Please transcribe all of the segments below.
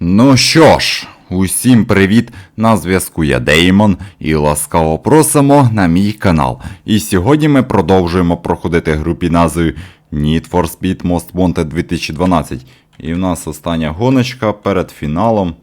Ну що ж, усім привіт! На зв'язку я Деймон і ласкаво просимо на мій канал. І сьогодні ми продовжуємо проходити гру під назвою Need for Speed Most Wanted 2012. І в нас остання гоночка перед фіналом.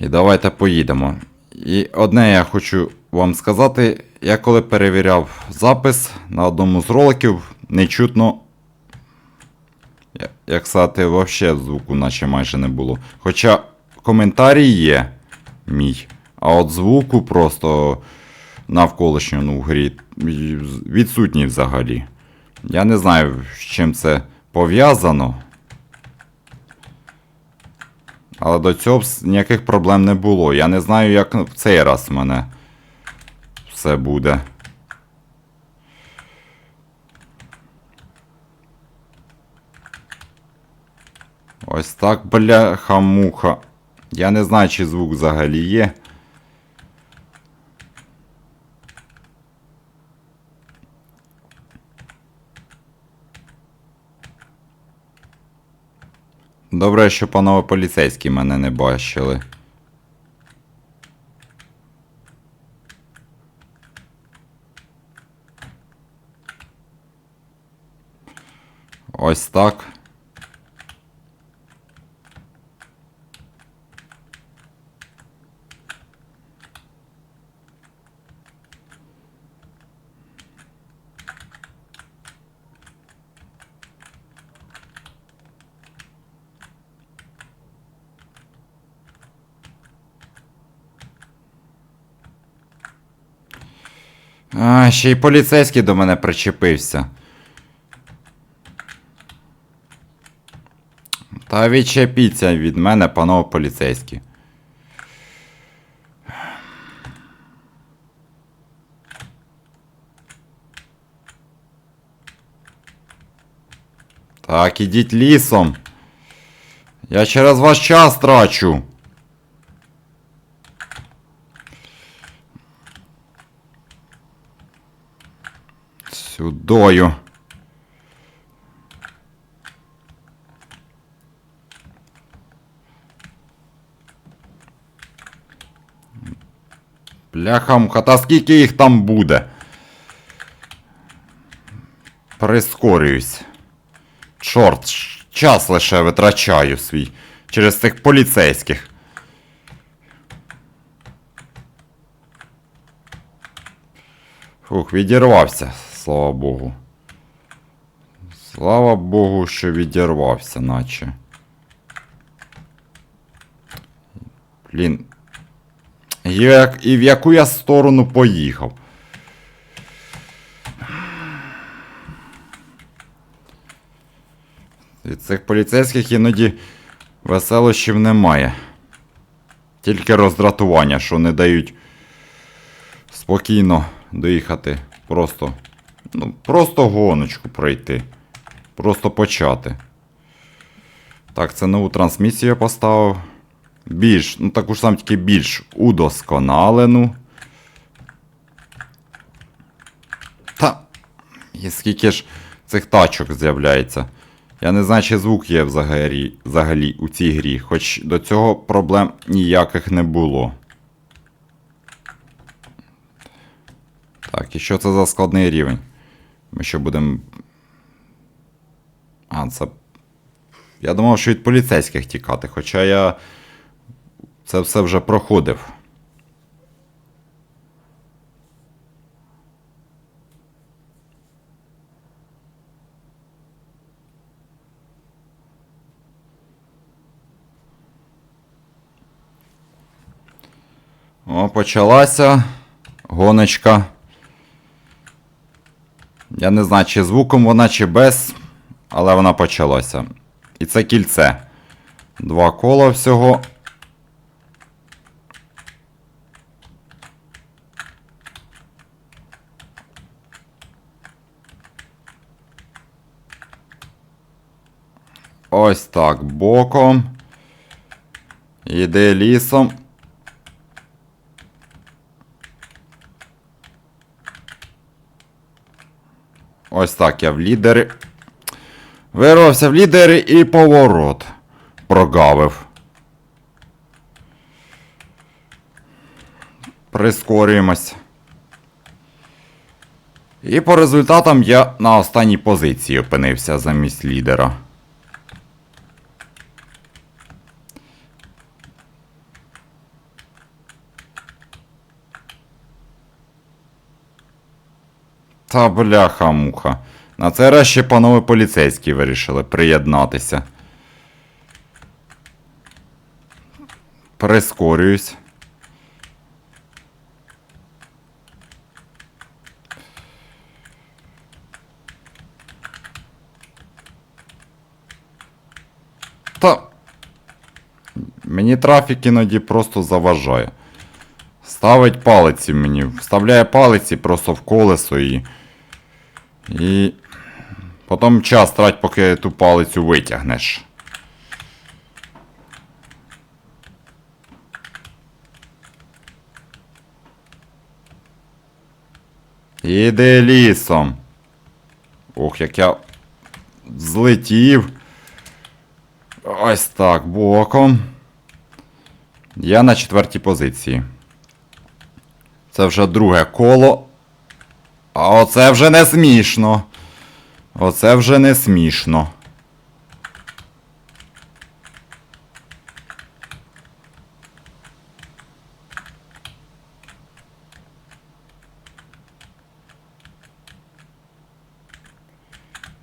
І давайте поїдемо. І одне я хочу вам сказати, я коли перевіряв запис на одному з роликів, не чутно я- Як сказати, взагалі звуку наче майже не було. Хоча коментарій є мій, а от звуку просто навколишнього ну, в грі відсутній взагалі. Я не знаю, з чим це пов'язано. Але до цього ніяких проблем не було. Я не знаю, як в цей раз в мене все буде. Ось так, бляха-муха. Я не знаю, чи звук взагалі є. Добре, що панове поліцейські мене не бачили. Ось так. А, ще й поліцейський до мене причепився. Та відчепіться від мене, панове поліцейські. Так, ідіть лісом. Я через ваш час трачу. Сюдою. Бляхамка, та скільки їх там буде? Прискорююсь. Чорт, час лише витрачаю свій через цих поліцейських. Фух, відірвався, слава Богу. Слава Богу, що відірвався, наче. Блін. Як, і в яку я сторону поїхав? Від цих поліцейських іноді веселощів немає. Тільки роздратування, що не дають спокійно доїхати. Просто. Ну, просто гоночку пройти. Просто почати. Так, це нову трансмісію я поставив. Більш, ну таку ж сам тільки більш удосконалену. Та. І скільки ж цих тачок з'являється. Я не знаю, чи звук є взагалі, взагалі у цій грі, хоч до цього проблем ніяких не було. Так, і що це за складний рівень? Ми що будемо. А, це. Я думав, що від поліцейських тікати, хоча я це все вже проходив. О, почалася гоночка. Я не знаю, чи звуком вона, чи без, але вона почалася. І це кільце. Два кола всього. Ось так, боком. Іде лісом. Ось так я в лідери. Вирвався в лідери і поворот. прогавив. Прискорюємось. І по результатам я на останній позиції опинився замість лідера. Та бляха-муха. На цей раз ще панове поліцейські вирішили приєднатися. Прискорююсь. Та. Мені трафік іноді просто заважає. Ставить палиці мені. Вставляє палиці просто в колесо і. І. Потім час трать, поки ту палицю витягнеш. Іди лісом. Ох, як я злетів. Ось так, боком. Я на четвертій позиції. Це вже друге коло. А оце вже не смішно. Оце вже не смішно.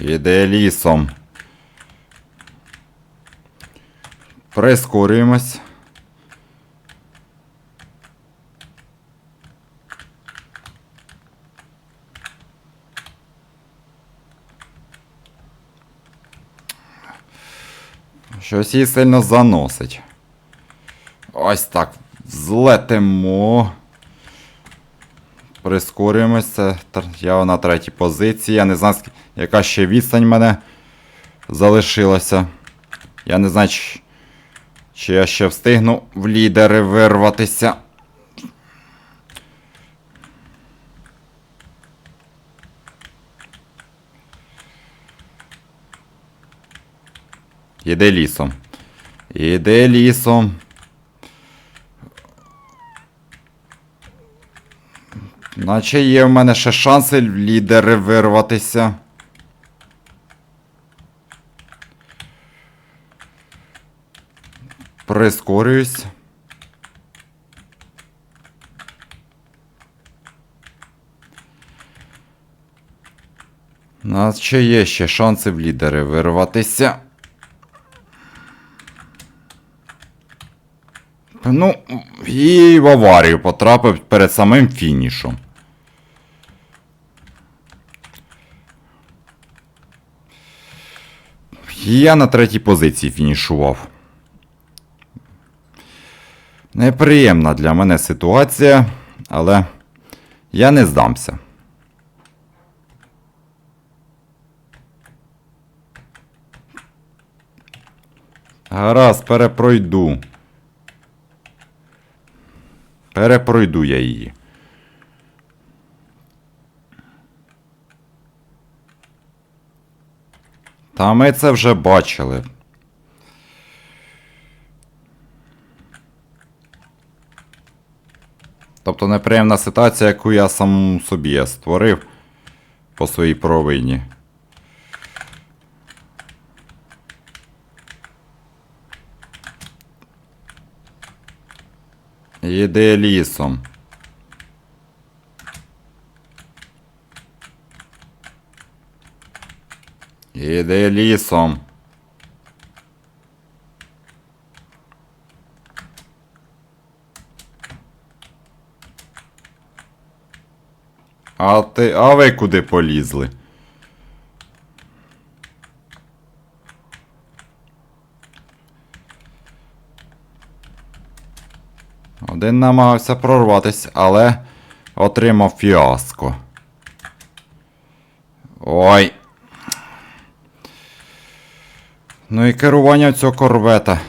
Іде лісом. Прискорюємось. Щось її сильно заносить. Ось так. Злетимо. Прискорюємося. Я на третій позиції. Я не знаю, яка ще відстань мене залишилася. Я не знаю, чи я ще встигну в лідери вирватися. Іде лісом. Іде лісом. Наче є в мене ще шанси лідери вирватися. Прискорююсь. Наче є ще шанси в лідери вирватися. Ну, і в аварію потрапив перед самим фінішом. Я на третій позиції фінішував. Неприємна для мене ситуація, але я не здамся. Гаразд, перепройду. Перепройду я її. Та ми це вже бачили. Тобто неприємна ситуація, яку я самому собі створив по своїй провині. Іди лісом. Іди лісом. А ти. А ви куди полізли? Один намагався прорватися, але отримав фіаско. Ой. Ну і керування цього корвета.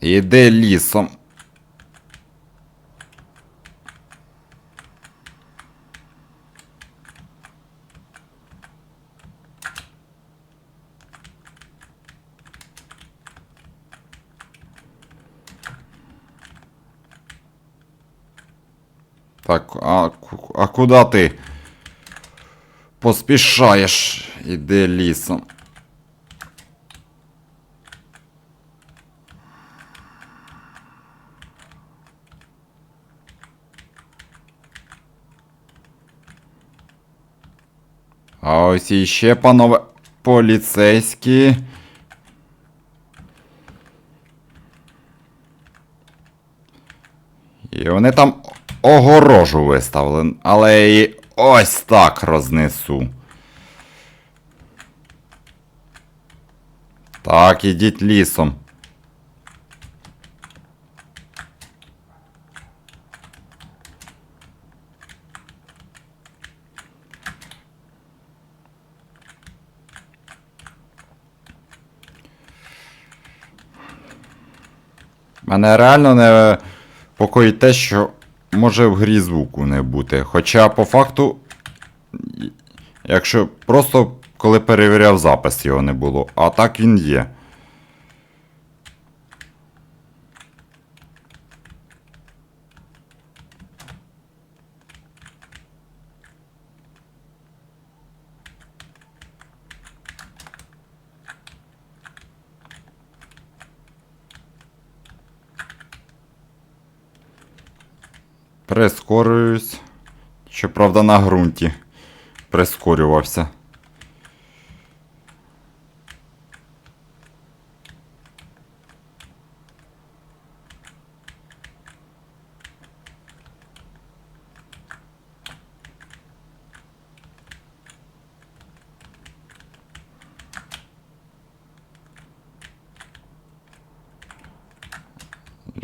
Іди лісом. Так, а, ку- а куди ти? Поспішаєш, іди лісом. А ось іще, панове, поліцейські. І вони там огорожу виставили, але я її ось так рознесу. Так, ідіть лісом. Мене реально не покоїть те, що може в грі звуку не бути. Хоча по факту, якщо просто коли перевіряв запис, його не було. А так він є. Прискорююсь. Щоправда, на ґрунті прискорювався.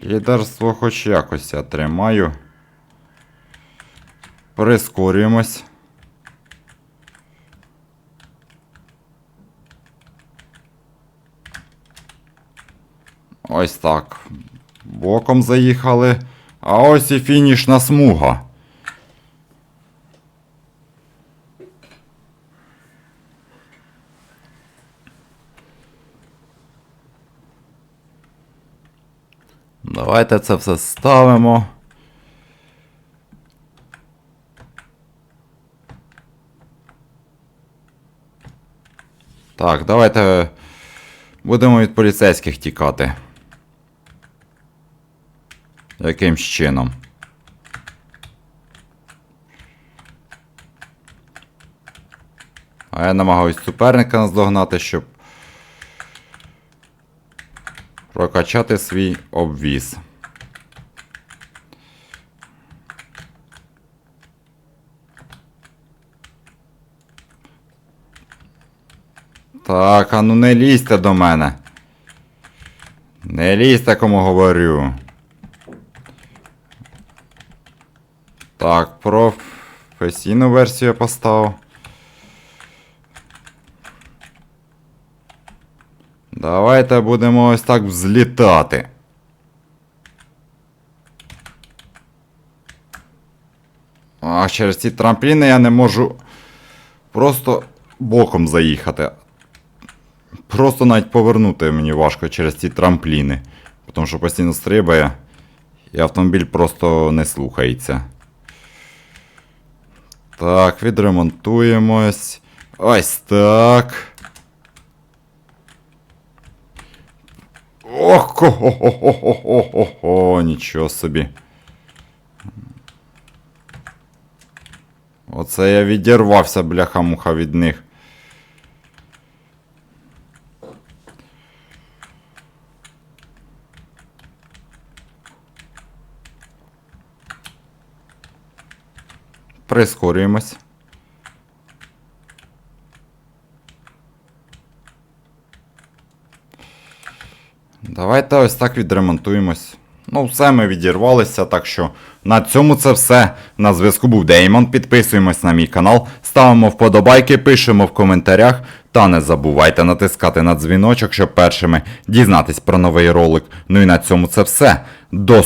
Лідерство хоч якось я тримаю. Прискорюємось. Ось так. Боком заїхали. А ось і фінішна смуга. Давайте це все ставимо. Так, давайте будемо від поліцейських тікати. Якимсь чином. А я намагаюсь суперника наздогнати, щоб прокачати свій обвіз. Так, а ну не лізьте до мене. Не лізьте, кому говорю. Так, професійну версію я поставив. Давайте будемо ось так взлітати. А через ці трампліни я не можу просто боком заїхати. Просто навіть повернути мені важко через ці трампліни. Тому що постійно стрибає, і автомобіль просто не слухається. Так, відремонтуємось. Ось так. Ох, хо-хо-хо-хо-хо-хо, нічого собі. Оце я відірвався, бляха-муха від них. Прискорюємось. Давайте ось так відремонтуємось. Ну, все, ми відірвалися, так що на цьому це все. На зв'язку був Деймон. Підписуємось на мій канал, ставимо вподобайки, пишемо в коментарях. Та не забувайте натискати на дзвіночок, щоб першими дізнатись про новий ролик. Ну і на цьому це все. До!